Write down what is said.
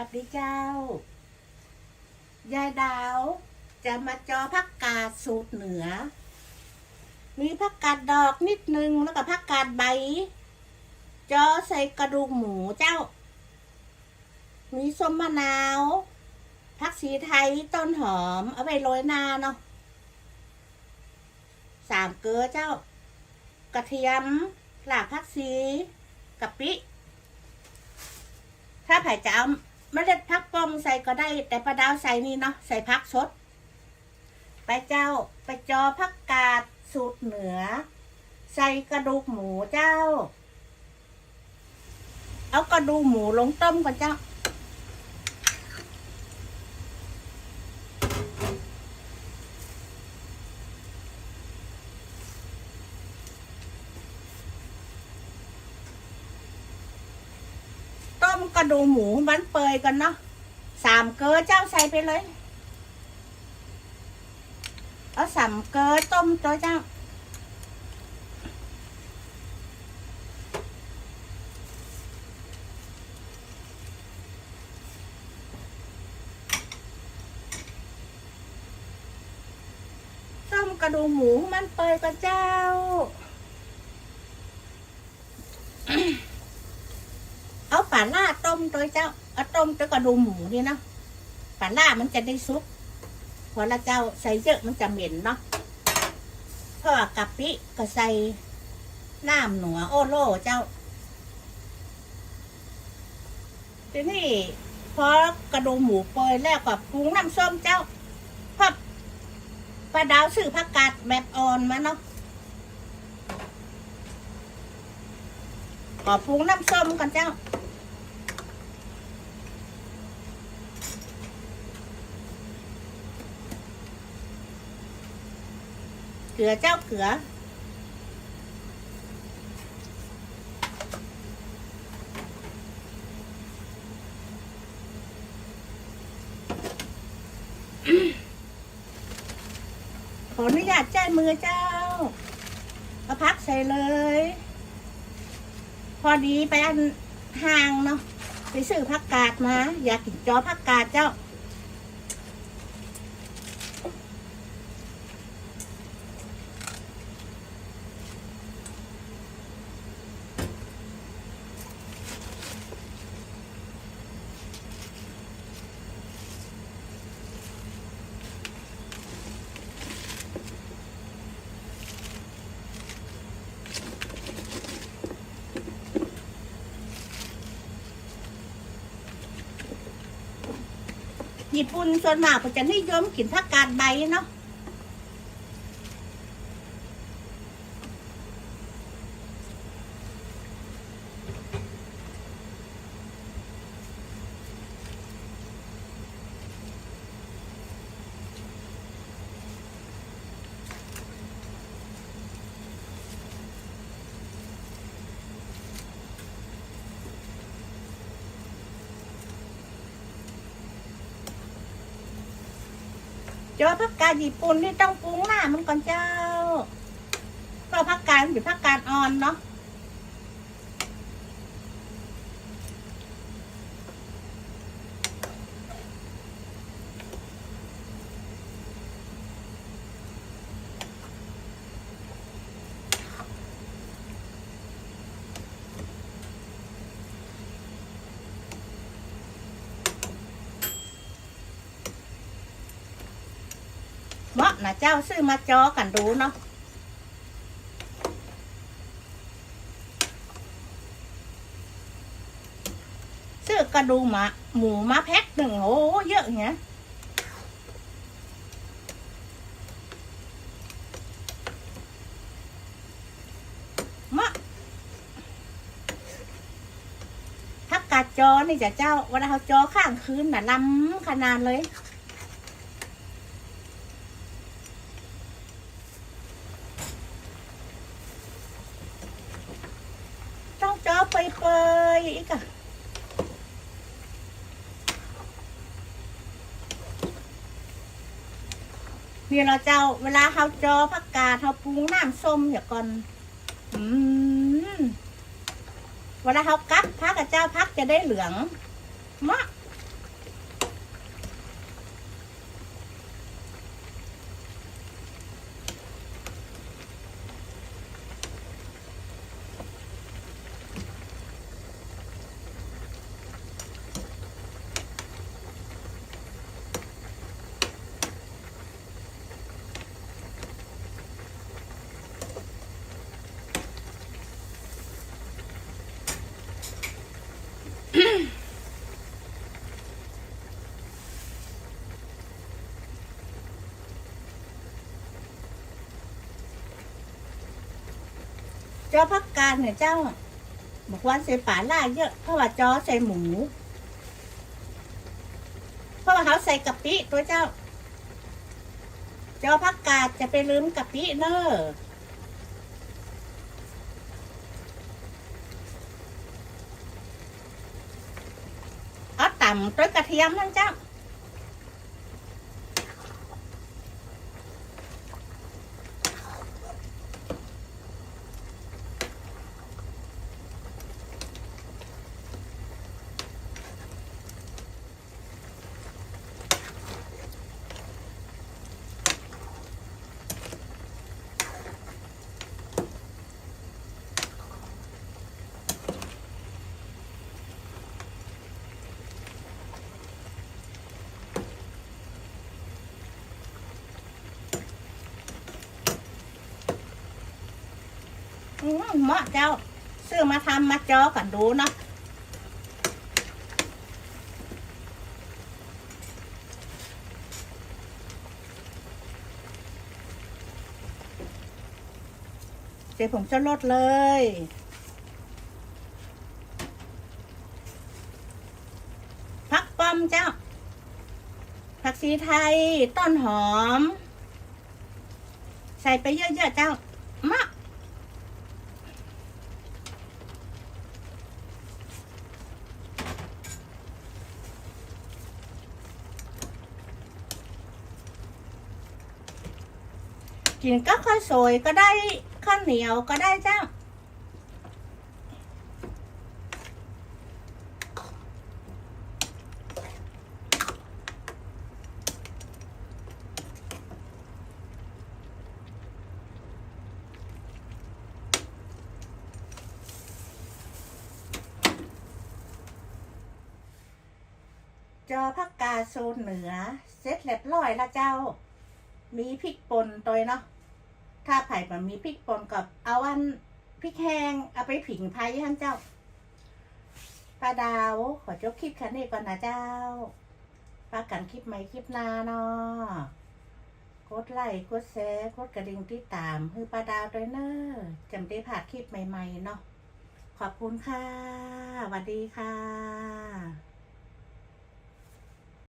วัสดีเจ้า ยายดาว จะมาจอผักกาดสูตรเหนือ มีผักกาดดอกนิดนึงแล้วก็ผักกาดใบ จอใส่กระดูกหมูเจ้า มีส้มมะนาวผักสีไทยต้นหอม เอาไปโรยหน้าเนาะสามเกลือเจ้า กระเทียมหลากผักชีกะปิถ้าไผ่จะเอา เมล็ดพักปอมใส่ก็ได้ แต่ปลาดาวใส่นี่เนาะใส่พักสดไปเจ้าไปจอพักกาดสูตรเหนือ ใส่กระดูกหมูเจ้า เอากระดูกหมูลงต้มก่อนเจ้า ต้ม กระดูหมูมันเปยกันเนาะสามเกลือเจ้าใส่ไปเลย เอาสามเกลือต้มตัวเจ้า ต้มกระดูหมูมันเปยกันเจ้า เอา ป่าล่าต้มตัวเจ้าเอาต้มตัวกระดูกหมูนี่เนาะป่าล่ามันจะได้ซุปพอละเจ้าใส่เยอะมันจะเหม็นเนาะเพราะว่ากะปิก็ใส่น้ำหนัวโอโล่เจ้าทีนี้พอกระดูกหมูเปอยแล้วก็ปรุงน้ำส้มเจ้าพราะปลาดาวซื้อผักกาดแบบอ่อนมาเนาะขอปรุงน้ำส้มกันเจ้า กลือเจ้าเกลือ ขออนุญาตแจ้มือเจ้ามาพักใส่เลย พอดีไปอันห่างเนาะไปซื้อผักกาดมา อยากกินจอผักกาดเจ้า ญี่ปุ่นส่วนมากก็จะนิยมกินผักกาดใบเนาะ จอผักกาดญี่ปุ่นนี่ต้องปรุงหน้ามันก่อนเจ้าเพราะผักกาดมันเป็นผักกาดอ่อนเนาะ นะเจ้าซื้อมาจอกันดูเนาะซื้อกระดูกหมาหมูมาแพ็คหนึ่งโอ้เยอะเงี้ยมะถ้ากาดจอนี่จะเจ้าเวลาเขาจอข้างคืนน่ะล้ำขนาดเลย ต้อง จอไปไปอีกอะนี่เราเจ้าเวลาเขาจอผักกาดเขาปรุงน้ำส้มอย่าก่อนอืมเวลาเขากัดพักกับเจ้าพักจะได้เหลืองมะ อพักกาดเนี่ยเจ้า บอกว่าใส่ป่าล่าเยอะเพราะว่าจอใส่หมู เพราะว่าเขาใส่กะปิตัวเจ้า จอพักกาดจะไปลืมกะปิเนอะเอาต่ำด้วกระเทียมนั่นเจ้า เหมาะเจ้า ซื้อมาทำมาจอกันดูเนาะเดี๋ยวผมจะลดเลย ผักป้อมเจ้า ผักชีไทย ต้นหอม ใส่ไปเยอะๆเจ้ามะกิ นก็ข้าวสวยก็ได้ข้าวเหนียวก็ได้จ้าจอพักกาโซนเหนือ เสร็จเรียบร้อยแล้วเจ้า มีพริกป่นตัวเนาะ ถ้าไผ่มันมีพริกป่นกับเอาอันพริกแห้งเอาไปผิงไผ่ท่านเจ้าป้าดาวขอจบคลิปแค่นี้ก่อนนะเจ้าป้ากันคลิปใหม่คลิปหน้าเนาะกดไลค์กดแชร์กดกระดิ่งที่ตามคือป้าดาวด้วยเนอะจำได้ผ่านคลิปใหม่ ๆ เนาะขอบคุณค่ะสวัสดีค่ะ